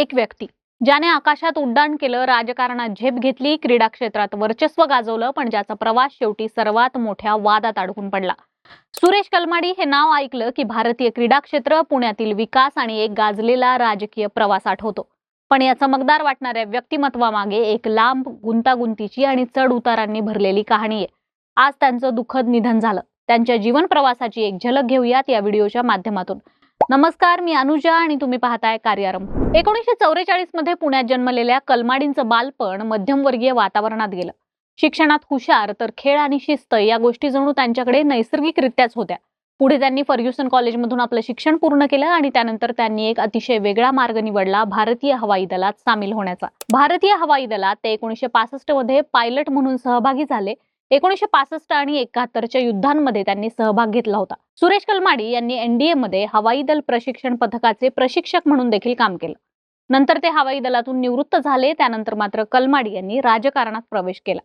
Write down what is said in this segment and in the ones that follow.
एक व्यक्ती ज्याने आकाशात उड्डाण केलं राजकारणात झेप घेतली क्रीडा क्षेत्रात वर्चस्व गाजवलं पण ज्याचा प्रवास शेवटी सर्वात मोठ्या वादात अडकून पडला. सुरेश कलमाडी हे नाव ऐकलं की भारतीय क्रीडा क्षेत्र पुण्यातील विकास आणि एक गाजलेला राजकीय प्रवास आठवतो पण या चमकदार वाटणाऱ्या व्यक्तिमत्वामागे एक लांब गुंतागुंतीची आणि चढ उतारांनी भरलेली कहाणी आहे. आज त्यांचं दुःखद निधन झालं. त्यांच्या जीवन प्रवासाची एक झलक घेऊयात या व्हिडिओच्या माध्यमातून. नमस्कार मी अनुजा आणि तुम्ही पाहताय कार्यारंभ. एकोणीसशे चौवेचाळीसमध्ये पुण्यात जन्मलेल्या कलमाडींचं बालपण मध्यमवर्गीय वातावरणात गेलं. शिक्षणात हुशार तर खेळ आणि शिस्त या गोष्टी जणू त्यांच्याकडे नैसर्गिकरित्याच होत्या. पुढे त्यांनी फर्ग्युसन कॉलेजमधून आपलं शिक्षण पूर्ण केलं आणि त्यानंतर त्यांनी एक अतिशय वेगळा मार्ग निवडला भारतीय हवाई दलात सामील होण्याचा. भारतीय हवाई दलात ते एकोणीसशे पासष्टमध्ये पायलट म्हणून सहभागी झाले. एकोणीसशे पासष्ट आणि एकाहत्तरच्या युद्धांमध्ये त्यांनी सहभाग घेतला होता. सुरेश कलमाडी यांनी एनडीए मध्ये हवाई दल प्रशिक्षण पथकाचे प्रशिक्षक म्हणून देखील काम केलं. नंतर ते हवाई दलातून निवृत्त झाले त्यानंतर मात्र कलमाडी यांनी राजकारणात प्रवेश केला.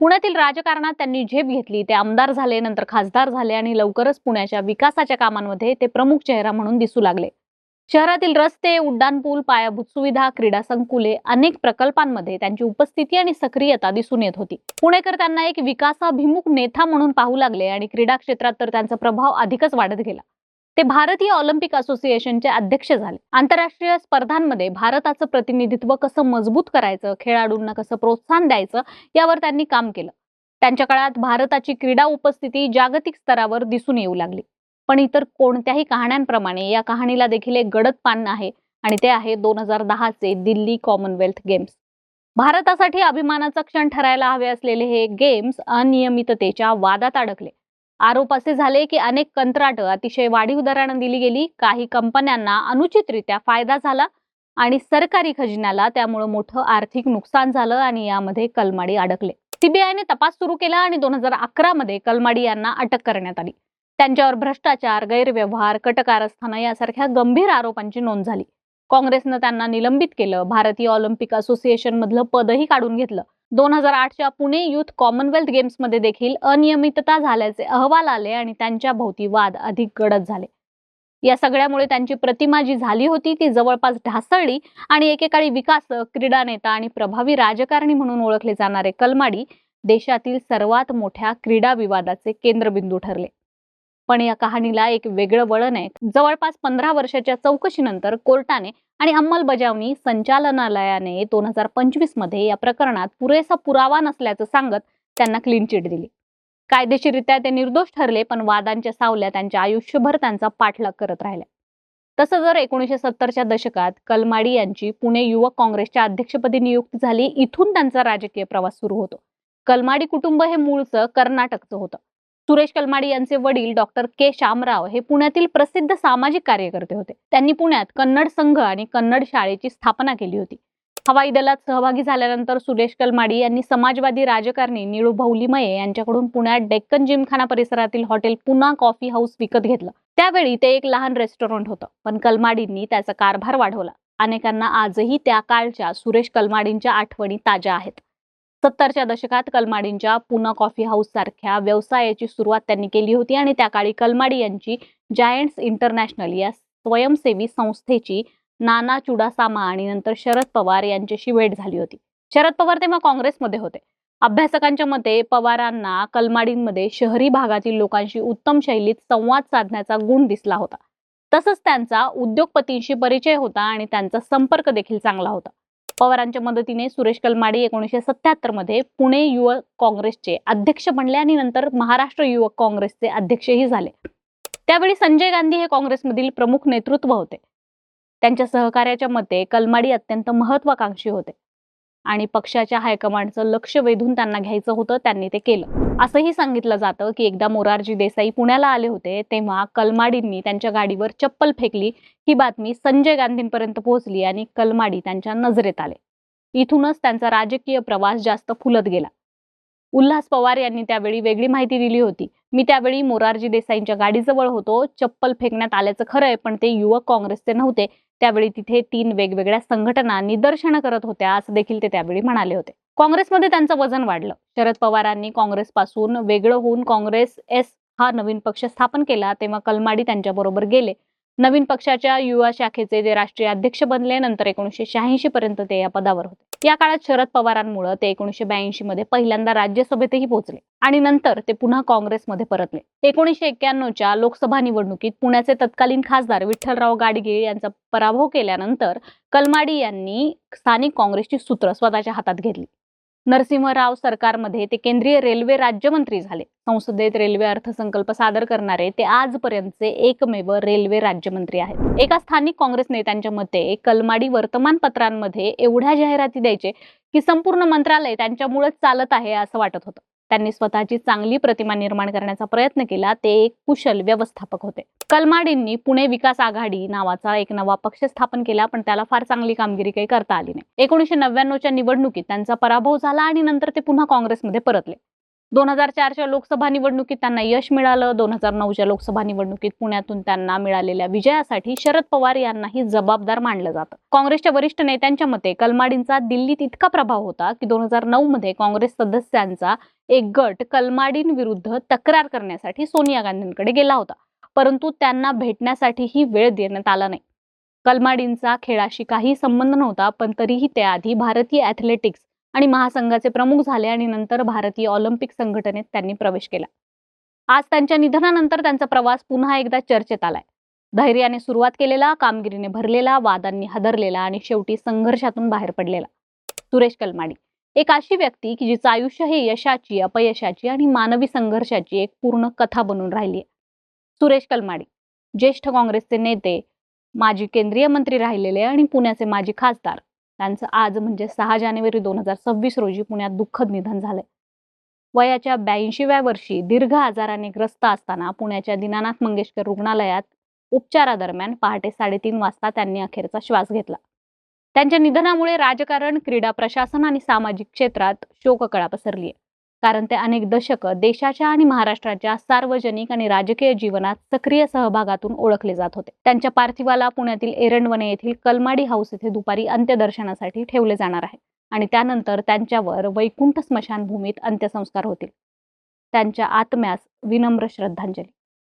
पुण्यातील राजकारणात त्यांनी झेप घेतली ते आमदार झाले नंतर खासदार झाले आणि लवकरच पुण्याच्या विकासाच्या कामांमध्ये ते प्रमुख चेहरा म्हणून दिसू लागले. शहरातील रस्ते उड्डाणपूल पायाभूत सुविधा क्रीडा संकुले अनेक प्रकल्पांमध्ये त्यांची उपस्थिती आणि सक्रियता दिसून येत होती. पुणेकर त्यांना एक विकासाभिमुख नेता म्हणून पाहू लागले आणि क्रीडा क्षेत्रात तर त्यांचा प्रभाव अधिकच वाढत गेला. ते भारतीय ऑलिम्पिक असोसिएशनचे अध्यक्ष झाले. आंतरराष्ट्रीय स्पर्धांमध्ये भारताचं प्रतिनिधित्व कसं मजबूत करायचं खेळाडूंना कसं प्रोत्साहन द्यायचं यावर त्यांनी काम केलं. त्यांच्या काळात भारताची क्रीडा उपस्थिती जागतिक स्तरावर दिसून येऊ लागली. पण इतर कोणत्याही कहाण्यांप्रमाणे या कहाणीला देखील एक गडद पान आहे आणि ते आहे दोन हजार दहाचे दिल्ली कॉमनवेल्थ गेम्स. भारतासाठी अभिमानाचा क्षण ठरायला हवे असलेले हे गेम्स अनियमिततेच्या वादात अडकले. आरोप असे झाले की अनेक कंत्राट अतिशय वाढीव दराने दिली गेली काही कंपन्यांना अनुचितरित्या फायदा झाला आणि सरकारी खजिन्याला त्यामुळे मोठं आर्थिक नुकसान झालं आणि यामध्ये कलमाडी अडकले. सीबीआयने तपास सुरू केला आणि दोन हजार अकरा मध्ये कलमाडी यांना अटक करण्यात आली. त्यांच्यावर भ्रष्टाचार गैरव्यवहार कटकारस्थानं यासारख्या गंभीर आरोपांची नोंद झाली. काँग्रेसनं त्यांना निलंबित केलं. भारतीय ऑलिम्पिक असोसिएशन मधलं पदही काढून घेतलं. दोन हजार आठच्या पुणे युथ कॉमनवेल्थ गेम्समध्ये देखील अनियमितता झाल्याचे अहवाल आले आणि त्यांच्या भोवती वाद अधिक गडद झाले. या सगळ्यामुळे त्यांची प्रतिमा जी झाली होती ती जवळपास ढासळली आणि एकेकाळी विकासक क्रीडा नेता आणि प्रभावी राजकारणी म्हणून ओळखले जाणारे कलमाडी देशातील सर्वात मोठ्या क्रीडा विवादाचे केंद्रबिंदू ठरले. पण या कहाणीला एक वेगळं वळण आहे. जवळपास पंधरा वर्षाच्या चौकशीनंतर कोर्टाने आणि अंमलबजावणी संचालनालयाने दोन हजार पंचवीसमध्ये या प्रकरणात पुरेसा पुरावा नसल्याचं सांगत त्यांना क्लीन चिट दिली. कायदेशीररित्या ते निर्दोष ठरले पण वादांच्या सावल्या त्यांच्या आयुष्यभर त्यांचा पाठलाग करत राहिल्या. तसं जर एकोणीसशे सत्तरच्या दशकात कलमाडी यांची पुणे युवक काँग्रेसच्या अध्यक्षपदी नियुक्ती झाली इथून त्यांचा राजकीय प्रवास सुरू होतो. कलमाडी कुटुंब हे मूळचं कर्नाटकचं होतं. सुरेश कलमाडी यांचे वडील डॉक्टर के शामराव हे पुण्यातील प्रसिद्ध सामाजिक कार्यकर्ते होते. त्यांनी पुण्यात कन्नड संघ आणि कन्नड शाळेची स्थापना केली होती. हवाई दलात सहभागी झाल्यानंतर सुरेश कलमाडी यांनी समाजवादी राजकारणी निळू भौलीमये यांच्याकडून पुण्यात डेक्कन जिमखाना परिसरातील हॉटेल पुना कॉफी हाऊस विकत घेतलं. त्यावेळी ते एक लहान रेस्टॉरंट होतं पण कलमाडींनी त्याचा कारभार वाढवला. अनेकांना आजही त्या काळच्या सुरेश कलमाडींच्या आठवणी ताज्या आहेत. सत्तरच्या दशकात कलमाडींच्या पुना कॉफी हाऊस सारख्या व्यवसायाची सुरुवात त्यांनी केली होती आणि त्या काळी कलमाडी यांची जायंट्स इंटरनॅशनल या स्वयंसेवी संस्थेची नाना चुडासामा आणि नंतर शरद पवार यांच्याशी भेट झाली होती. शरद पवार तेव्हा काँग्रेसमध्ये होते. अभ्यासकांच्या मते पवारांना कलमाडींमध्ये शहरी भागातील लोकांशी उत्तम शैलीत संवाद साधण्याचा गुण दिसला होता. तसंच त्यांचा उद्योगपतींशी परिचय होता आणि त्यांचा संपर्क देखील चांगला होता. पवारांच्या मदतीने सुरेश कलमाडी एकोणीसशे सत्याहत्तरमध्ये पुणे युवक काँग्रेसचे अध्यक्ष बनले आणि नंतर महाराष्ट्र युवक काँग्रेसचे अध्यक्षही झाले. त्यावेळी संजय गांधी हे काँग्रेसमधील प्रमुख नेतृत्व होते. त्यांच्या सहकार्याच्या मते कलमाडी अत्यंत महत्वाकांक्षी होते. आणि पक्षाच्या हायकमांडचं लक्ष वेधून त्यांना घ्यायचं होतं त्यांनी ते केलं. असंही सांगितलं जातं की एकदा मोरारजी देसाई पुण्याला आले होते तेव्हा कलमाडींनी त्यांच्या गाडीवर चप्पल फेकली. ही बातमी संजय गांधींपर्यंत पोहोचली आणि कलमाडी त्यांच्या नजरेत आले. इथूनच त्यांचा राजकीय प्रवास जास्त फुलत गेला. उल्हास पवार यांनी त्यावेळी वेगळी माहिती दिली होती. मी त्यावेळी मोरारजी देसाईंच्या गाडीजवळ होतो. चप्पल फेकण्यात आल्याचं खरं आहे पण ते युवक काँग्रेसचे नव्हते. त्यावेळी तिथे तीन वेगवेगळ्या संघटना निदर्शनं करत होत्या असं देखील ते त्यावेळी म्हणाले होते. काँग्रेसमध्ये त्यांचं वजन वाढलं. शरद पवारांनी काँग्रेसपासून वेगळं होऊन काँग्रेस एस हा नवीन पक्ष स्थापन केला तेव्हा कलमाडी त्यांच्याबरोबर गेले. नवीन पक्षाच्या युवा शाखेचे ते राष्ट्रीय अध्यक्ष बनले नंतर एकोणीसशे शहाऐंशी पर्यंत ते या पदावर होते. या काळात शरद पवारांमुळे ते एकोणीसशे ब्याऐंशी मध्ये पहिल्यांदा राज्यसभेतही पोहोचले आणि नंतर ते पुन्हा काँग्रेसमध्ये परतले. एकोणीसशे एक्क्याण्णवच्या लोकसभा निवडणुकीत पुण्याचे तत्कालीन खासदार विठ्ठलराव गाडगे यांचा पराभव केल्यानंतर कलमाडी यांनी स्थानिक काँग्रेसची सूत्र स्वतःच्या हातात घेतली. नरसिंहराव सरकारमध्ये ते केंद्रीय रेल्वे राज्यमंत्री झाले. संसदेत रेल्वे अर्थसंकल्प सादर करणारे ते आजपर्यंतचे एकमेव रेल्वे राज्यमंत्री आहेत. एका स्थानिक काँग्रेस नेत्यांच्या मते कलमाडी वर्तमानपत्रांमध्ये एवढ्या जाहिराती द्यायचे की संपूर्ण मंत्रालय त्यांच्यामुळेच चालत आहे असं वाटत होतं. त्यांनी स्वतःची चांगली प्रतिमा निर्माण करण्याचा प्रयत्न केला. ते एक कुशल व्यवस्थापक होते. कलमाडींनी पुणे विकास आघाडी नावाचा एक नवा पक्ष स्थापन केला पण त्याला फार चांगली कामगिरी काही करता आली नाही. एकोणीसशे नव्याण्णवच्या निवडणुकीत त्यांचा पराभव झाला आणि नंतर ते पुन्हा काँग्रेसमध्ये परतले. दोन हजार चारच्या लोकसभा निवडणुकीत त्यांना यश मिळालं. दोन हजार नऊच्या लोकसभा निवडणुकीत पुण्यातून त्यांना मिळालेल्या विजयासाठी शरद पवार यांनाही जबाबदार मानलं जातं. काँग्रेसच्या वरिष्ठ नेत्यांच्या मते कलमाडींचा दिल्लीत इतका प्रभाव होता की दोन हजार नऊ मध्ये काँग्रेस सदस्यांचा एक गट कलमाडींविरुद्ध तक्रार करण्यासाठी सोनिया गांधींकडे गेला होता. परंतु त्यांना भेटण्यासाठीही वेळ देण्यात आला नाही. कलमाडींचा खेळाशी काही संबंध नव्हता पण तरीही त्याआधी भारतीय ॲथलेटिक्स आणि महासंघाचे प्रमुख झाले आणि नंतर भारतीय ऑलिम्पिक संघटनेत त्यांनी प्रवेश केला. आज त्यांच्या निधनानंतर त्यांचा प्रवास पुन्हा एकदा चर्चेत आलाय. धैर्याने सुरुवात केलेला कामगिरीने भरलेला वादांनी हादरलेला आणि शेवटी संघर्षातून बाहेर पडलेला. सुरेश कलमाडी. एक अशी व्यक्ती की जिचं आयुष्य हे यशाची अपयशाची आणि मानवी संघर्षाची एक पूर्ण कथा बनून राहिली आहे. सुरेश कलमाडी. ज्येष्ठ काँग्रेसचे नेते माजी केंद्रीय मंत्री राहिलेले आणि पुण्याचे माजी खासदार त्यांचं आज म्हणजे सहा जानेवारी दोन हजार सव्वीस रोजी पुण्यात दुःखद निधन झालंय. वयाच्या ब्याऐंशीव्या वर्षी दीर्घ आजाराने ग्रस्त असताना पुण्याच्या दीनानाथ मंगेशकर रुग्णालयात उपचारादरम्यान पहाटे साडेतीन वाजता त्यांनी अखेरचा श्वास घेतला. त्यांच्या निधनामुळे राजकारण क्रीडा प्रशासन आणि सामाजिक क्षेत्रात शोककळा पसरली आहे कारण ते अनेक दशकं देशाच्या आणि महाराष्ट्राच्या सार्वजनिक आणि राजकीय जीवनात सक्रिय सहभागातून ओळखले जात होते. त्यांच्या पार्थिवाला पुण्यातील एरंडवणे येथील कलमाडी हाऊस येथे दुपारी अंत्यदर्शनासाठी ठेवले जाणार आहे आणि त्यानंतर त्यांच्यावर वैकुंठ स्मशानभूमीत अंत्यसंस्कार होतील. त्यांच्या आत्म्यास विनम्र श्रद्धांजली.